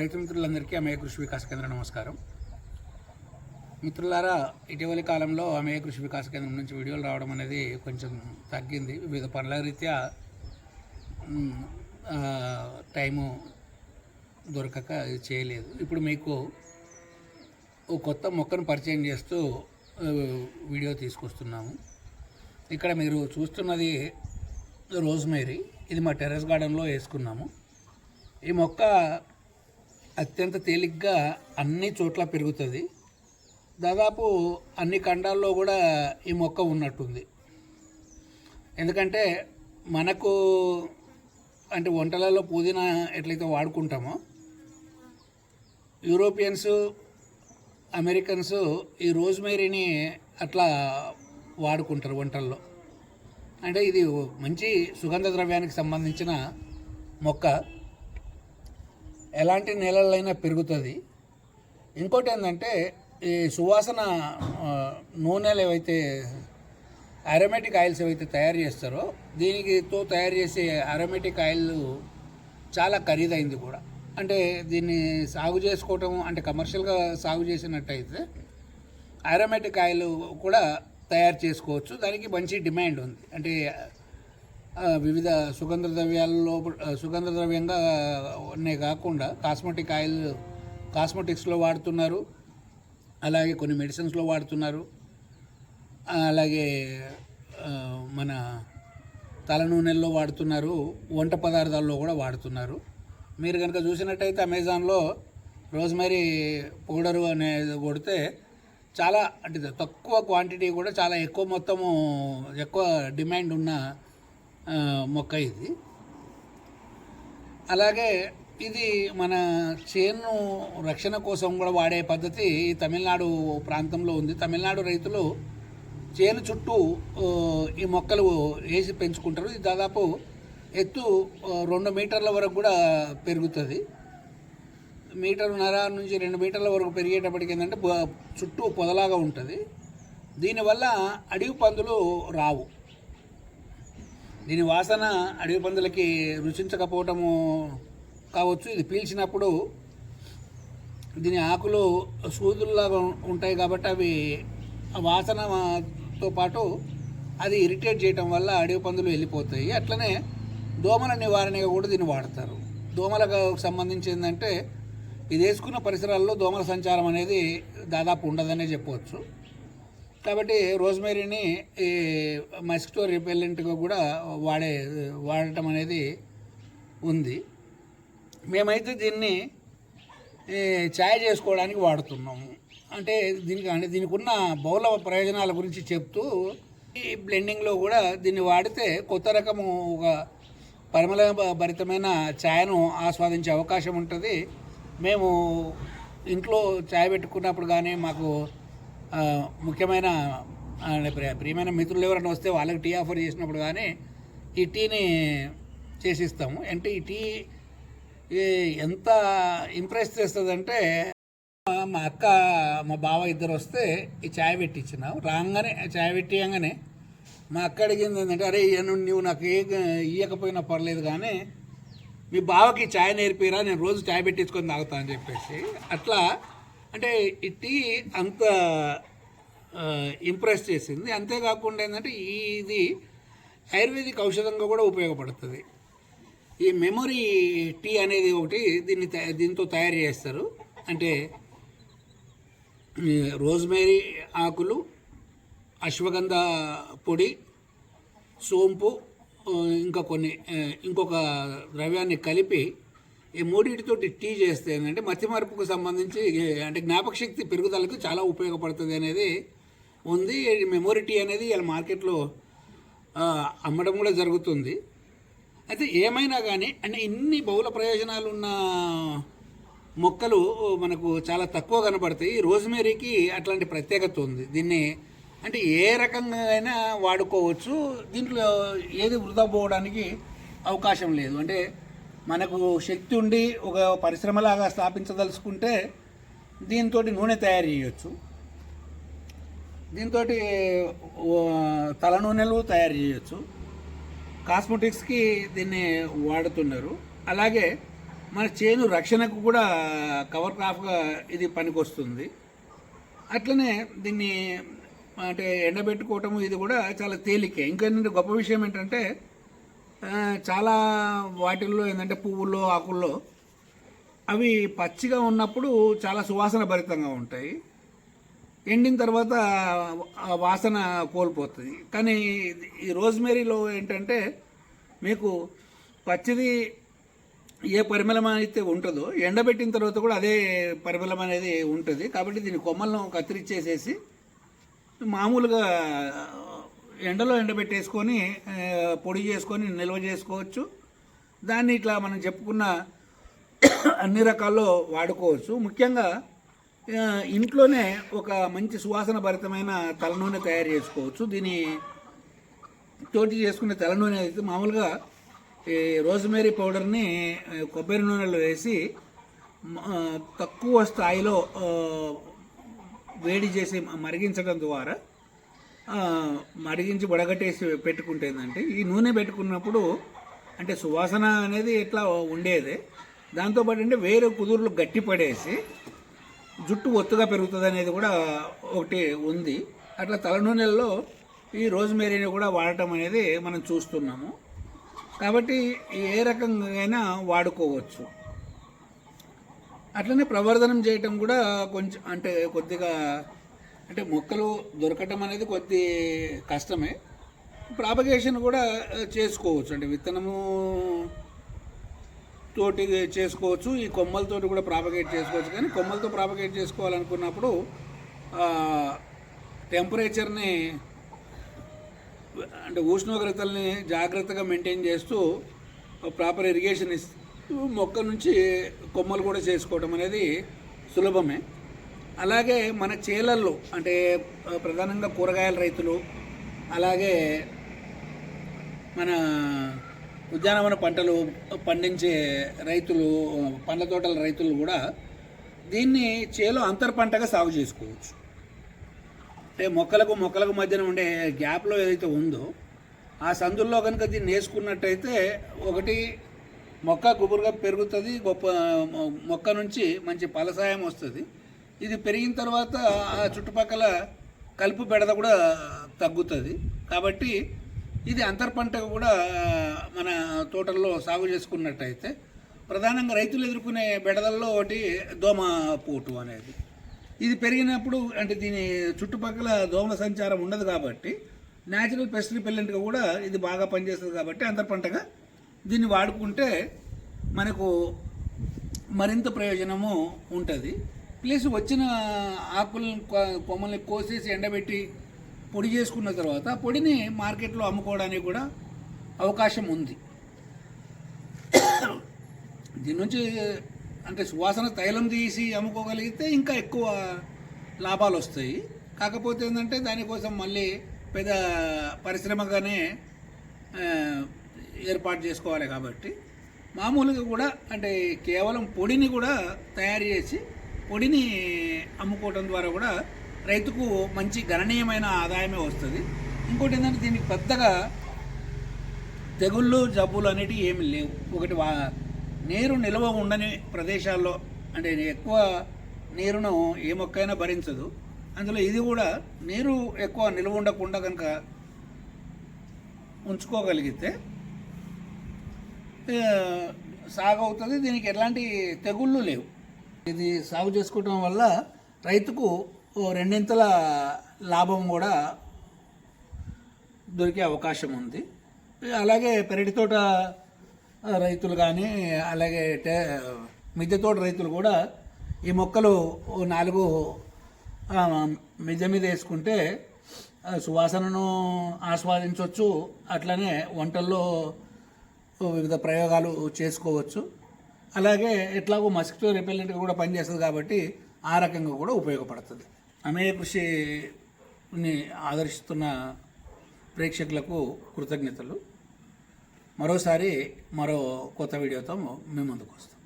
రైతు మిత్రులందరికీ అమేయ కృషి వికాస్ కేంద్ర నమస్కారం. మిత్రులారా ఇటీవలి కాలంలో అమేయ కృషి వికాస్ కేంద్రం నుంచి వీడియోలు రావడం అనేది కొంచెం తగ్గింది. వివిధ పనుల రీత్యా టైము దొరకక చేయలేదు. ఇప్పుడు మీకు ఓ కొత్త మొక్కను పరిచయం చేస్తూ వీడియో తీసుకొస్తున్నాము. ఇక్కడ మీరు చూస్తున్నది రోజ్మేరీ. ఇది మా టెర్రస్ గార్డెన్లో వేసుకున్నాము. ఈ మొక్క అత్యంత తేలిగ్గా అన్ని చోట్ల పెరుగుతుంది. దాదాపు అన్ని ఖండాల్లో కూడా ఈ మొక్క ఉన్నట్టుంది. ఎందుకంటే మనకు అంటే వంటలలో పుదీనా ఎట్లయితే వాడుకుంటామో యూరోపియన్స్ అమెరికన్స్ ఈ రోజ్మేరీని అట్లా వాడుకుంటారు వంటల్లో. అంటే ఇది మంచి సుగంధ ద్రవ్యానికి సంబంధించిన మొక్క. ఎలాంటి నేలలైనా పెరుగుతుంది. ఇంకోటి ఏంటంటే ఈ సువాసన నూనెలు ఏవైతే అరోమేటిక్ ఆయిల్స్ ఏవైతే తయారు చేస్తారో దీనికితో తయారు చేసే అరోమేటిక్ ఆయిల్ చాలా ఖరీదైంది కూడా. అంటే దీన్ని సాగు చేసుకోవటం అంటే కమర్షియల్గా సాగు చేసినట్టయితే అరోమేటిక్ ఆయిల్ కూడా తయారు చేసుకోవచ్చు. దానికి మంచి డిమాండ్ ఉంది. అంటే వివిధ సుగంధ ద్రవ్యాలలో సుగంధ ద్రవ్యంగా ఉన్నాయి కాకుండా కాస్మెటిక్ ఆయిల్ కాస్మెటిక్స్లో వాడుతున్నారు. అలాగే కొన్ని మెడిసిన్స్లో వాడుతున్నారు. అలాగే మన తల నూనెల్లో వాడుతున్నారు. వంట పదార్థాల్లో కూడా వాడుతున్నారు. మీరు కనుక చూసినట్టయితే అమెజాన్లో రోజ్మరీ పౌడరు అనేది కొడితే చాలా అంటే తక్కువ క్వాంటిటీ కూడా చాలా ఎక్కువ మొత్తము ఎక్కువ డిమాండ్ ఉన్న మొక్క ఇది. అలాగే ఇది మన చేను రక్షణ కోసం కూడా వాడే పద్ధతి తమిళనాడు ప్రాంతంలో ఉంది. తమిళనాడు రైతులు చేను చుట్టూ ఈ మొక్కలు వేసి పెంచుకుంటారు. ఇది దాదాపు ఎత్తు రెండు మీటర్ల వరకు కూడా పెరుగుతుంది. మీటర్న్నర నుంచి రెండు మీటర్ల వరకు పెరిగేటప్పటికి ఏంటంటే చుట్టూ పొదలాగా ఉంటుంది. దీనివల్ల అడవి పందులు రావు. దీని వాసన అడవి పందులకి రుచించకపోవటము కావచ్చు. ఇది పీల్చినప్పుడు దీని ఆకులు సూదుల్లాగా ఉంటాయి కాబట్టి అవి ఆ వాసనతో పాటు అది ఇరిటేట్ చేయటం వల్ల అడవి పందులు వెళ్ళిపోతాయి. అట్లనే దోమల నివారణగా కూడా దీన్ని వాడతారు. దోమలకు సంబంధించి ఏంటంటే ఇది వేసుకున్న పరిసరాల్లో దోమల సంచారం అనేది దాదాపు ఉండదనే చెప్పవచ్చు. కాబట్టి రోజ్మేరీని ఈ మస్కిటో రిపెల్లెంట్గా కూడా వాడే వాడటం అనేది ఉంది. మేమైతే దీన్ని ఛాయ్ చేసుకోవడానికి వాడుతున్నాము. అంటే దీనికి అంటే దీనికి ఉన్న బహుళ ప్రయోజనాల గురించి చెప్తూ ఈ బ్లెండింగ్లో కూడా దీన్ని వాడితే కొత్త రకము ఒక పరిమళ భరితమైన ఛాయను ఆస్వాదించే అవకాశం ఉంటుంది. మేము ఇంట్లో ఛాయ్ పెట్టుకున్నప్పుడు కానీ మాకు ముఖ్యమైన ప్రియ- ప్రియమైన మిత్రులు ఎవరైనా వస్తే వాళ్ళకి టీ ఆఫర్ చేసినప్పుడు కానీ ఈ టీని చేసిస్తాము. అంటే ఈ టీ ఎంత ఇంప్రెస్ చేస్తుందంటే మా- అక్క మా బావ ఇద్దరు వస్తే ఈ ఛాయ్ పెట్టించినాం రాగానే ఛాయ్ పెట్టియంగానే మా అక్క అడిగింది ఏంటంటే అరే నువ్వు నాకు ఏ ఇయ్యకపోయినా పర్లేదు కానీ మీ బావకి ఛాయ్ నేర్పిరా నేను రోజు ఛాయ్ పెట్టించుకొని తాగుతా అని చెప్పేసి. అట్లా అంటే ఈ టీ అంత ఇంప్రెస్ చేసింది. అంతేకాకుండా ఏంటంటే ఇది ఆయుర్వేదిక్ ఔషధంగా కూడా ఉపయోగపడుతుంది. ఈ మెమొరీ టీ అనేది ఒకటి దీన్ని దీంతో తయారు చేస్తారు. అంటే రోజ్మేరీ ఆకులు అశ్వగంధ పొడి సోంపు ఇంకా కొన్ని ఇంకొక ద్రవ్యాన్ని కలిపి ఈ మూడింటితోటి టీ చేస్తే ఏంటంటే మతిమరుపుకు సంబంధించి అంటే జ్ఞాపక శక్తి పెరుగుదలకు చాలా ఉపయోగపడుతుంది అనేది ఉంది. మెమోరీ టీ అనేది ఇలా మార్కెట్లో అమ్మడం కూడా జరుగుతుంది. అయితే ఏమైనా కానీ అంటే ఇన్ని బహుళ ప్రయోజనాలు ఉన్న మొక్కలు మనకు చాలా తక్కువ కనబడతాయి రోజ్మేరీకి అట్లాంటి ప్రత్యేకత ఉంది. దీన్ని అంటే ఏ రకంగా అయినా వాడుకోవచ్చు. దీంట్లో ఏది వృధా పోవడానికి అవకాశం లేదు. అంటే మనకు శక్తి ఉండి ఒక పరిశ్రమలాగా స్థాపించదలుచుకుంటే దీంతో నూనె తయారు చేయొచ్చు. దీంతో తల నూనెలు తయారు చేయొచ్చు. కాస్మెటిక్స్కి దీన్ని వాడుతున్నారు అలాగే మన చేను రక్షణకు కూడా కవర్ క్రాఫ్గా ఇది పనికొస్తుంది. అట్లనే దీన్ని అంటే ఎండబెట్టుకోవటము ఇది కూడా చాలా తేలికే. ఇంకేంటంటే గొప్ప విషయం ఏంటంటే చాలా వాటిల్లో ఏంటంటే పువ్వుల్లో ఆకుల్లో అవి పచ్చిగా ఉన్నప్పుడు చాలా సువాసన భరితంగా ఉంటాయి. ఎండిన తర్వాత ఆ వాసన కోల్పోతుంది. కానీ ఈ రోజ్మేరీలో ఏంటంటే మీకు పచ్చిది ఏ పరిమళం అయితే ఉంటుందో ఎండబెట్టిన తర్వాత కూడా అదే పరిమళం అనేది ఉంటుంది. కాబట్టి దీని కొమ్మలను కత్తిరించేసేసి మామూలుగా ఎండలో ఎండబెట్టేసుకొని పొడి చేసుకొని నిల్వ చేసుకోవచ్చు. దాన్ని ఇట్లా మనం చెప్పుకున్న అన్ని రకాల్లో వాడుకోవచ్చు. ముఖ్యంగా ఇంట్లోనే ఒక మంచి సువాసన భరితమైన తలనూనె తయారు చేసుకోవచ్చు. దీని తోటి చేసుకునే తలనూనె అయితే మామూలుగా ఈ రోజ్మేరీ పౌడర్ని కొబ్బరి నూనెలో వేసి తక్కువ స్థాయిలో వేడి చేసి మరిగించడం ద్వారా మరిగించి వడగట్టేసి పెట్టుకుంటే ఏంటంటే ఈ నూనె పెట్టుకున్నప్పుడు అంటే సువాసన అనేది ఎట్లా ఉండేదే దాంతోపాటు అంటే వేరే కుదురులు గట్టిపడేసి జుట్టు ఒత్తుగా పెరుగుతుంది అనేది కూడా ఒకటి ఉంది. అట్లా తల నూనెల్లో ఈ రోజ్మేరీని కూడా వాడటం అనేది మనం చూస్తున్నాము. కాబట్టి ఏ రకంగా అయినా వాడుకోవచ్చు. అట్లనే ప్రవర్ధనం చేయటం కూడా కొంచెం అంటే కొద్దిగా అంటే మొక్కలు దొరకటం అనేది కొద్ది కష్టమే. ప్రాపగేషన్ కూడా చేసుకోవచ్చు. అంటే విత్తనము తోటి చేసుకోవచ్చు ఈ కొమ్మలతోటి కూడా ప్రాపగేట్ చేసుకోవచ్చు. కానీ కొమ్మలతో ప్రాపగేట్ చేసుకోవాలనుకున్నప్పుడు టెంపరేచర్ని అంటే ఉష్ణోగ్రతల్ని జాగ్రత్తగా మెయింటైన్ చేస్తూ ప్రాపర్ ఇరిగేషన్ ఇస్తూ మొక్క నుంచి కొమ్మలు కూడా చేసుకోవడం అనేది సులభమే. అలాగే మన చేలల్లో అంటే ప్రధానంగా కూరగాయల రైతులు అలాగే మన ఉద్యానవన పంటలు పండించే రైతులు పండ్ల తోటల రైతులు కూడా దీన్ని చేలో అంతర్ పంటగా సాగు చేసుకోవచ్చు. అంటే మొక్కలకు మొక్కలకు మధ్యన ఉండే గ్యాప్లో ఏదైతే ఉందో ఆ సందుల్లో కనుక దీన్ని వేసుకున్నట్టయితే ఒకటి మొక్క గుబురుగా పెరుగుతుంది గొప్ప మొక్క నుంచి మంచి ఫలసాయం వస్తుంది. ఇది పెరిగిన తర్వాత ఆ చుట్టుపక్కల కలుపు బెడద కూడా తగ్గుతుంది. కాబట్టి ఇది అంతర్ పంట కూడా మన తోటల్లో సాగు చేసుకున్నట్టయితే ప్రధానంగా రైతులు ఎదుర్కొనే బెడదల్లో ఒకటి దోమ పోటు అనేది. ఇది పెరిగినప్పుడు అంటే దీని చుట్టుపక్కల దోమల సంచారం ఉండదు కాబట్టి న్యాచురల్ పెస్ట్ రిపెల్లెంట్గా కూడా ఇది బాగా పనిచేస్తుంది కాబట్టి అంతర్ పంటగా దీన్ని వాడుకుంటే మనకు మరింత ప్రయోజనము ఉంటుంది. ప్లస్ వచ్చిన ఆకులను కొ- కొమ్మల్ని కోసేసి ఎండబెట్టి పొడి చేసుకున్న తర్వాత పొడిని మార్కెట్లో అమ్ముకోవడానికి కూడా అవకాశం ఉంది. దీని నుంచి అంటే సువాసన తైలం తీసి అమ్ముకోగలిగితే ఇంకా ఎక్కువ లాభాలు వస్తాయి. కాకపోతే ఏంటంటే దానికోసం మళ్ళీ పెద్ద పరిశ్రమగానే ఏర్పాటు చేసుకోవాలి కాబట్టి మామూలుగా కూడా అంటే కేవలం పొడిని కూడా తయారు చేసి పొడిని అమ్ముకోవడం ద్వారా కూడా రైతుకు మంచి గణనీయమైన ఆదాయమే వస్తుంది. ఇంకోటి ఏంటంటే దీనికి పెద్దగా తెగుళ్ళు జబ్బులు అనేటివి ఏమి లేవు. ఒకటి వా నీరు నిల్వ ఉండని ప్రదేశాల్లో అంటే ఎక్కువ నీరును ఏ మొక్కైనా భరించదు. అందులో ఇది కూడా నీరు ఎక్కువ నిల్వ ఉండకుండా కనుక ఉంచుకోగలిగితే సాగవుతుంది. సాగు అవుతుంది దీనికి ఎలాంటి తెగుళ్ళు లేవు. ఇది సాగు చేసుకోవటం వల్ల రైతుకు రెండింతల లాభం కూడా దొరికే అవకాశం ఉంది. అలాగే పెరటి తోట రైతులు కానీ అలాగే టే మిద్దె తోట రైతులు కూడా ఈ మొక్కలు నాలుగు మిద్దె మీద వేసుకుంటే సువాసనను ఆస్వాదించవచ్చు అట్లనే వంటల్లో వివిధ ప్రయోగాలు చేసుకోవచ్చు. అలాగే ఎట్లాగో మస్కిటో రిపెల్లెంట్గా కూడా పనిచేస్తుంది కాబట్టి ఆ రకంగా కూడా ఉపయోగపడుతుంది. అమేయ కృషిని ఆదర్శిస్తున్న ప్రేక్షకులకు కృతజ్ఞతలు. మరోసారి మరో కొత్త వీడియోతో మేము ముందుకు వస్తాం.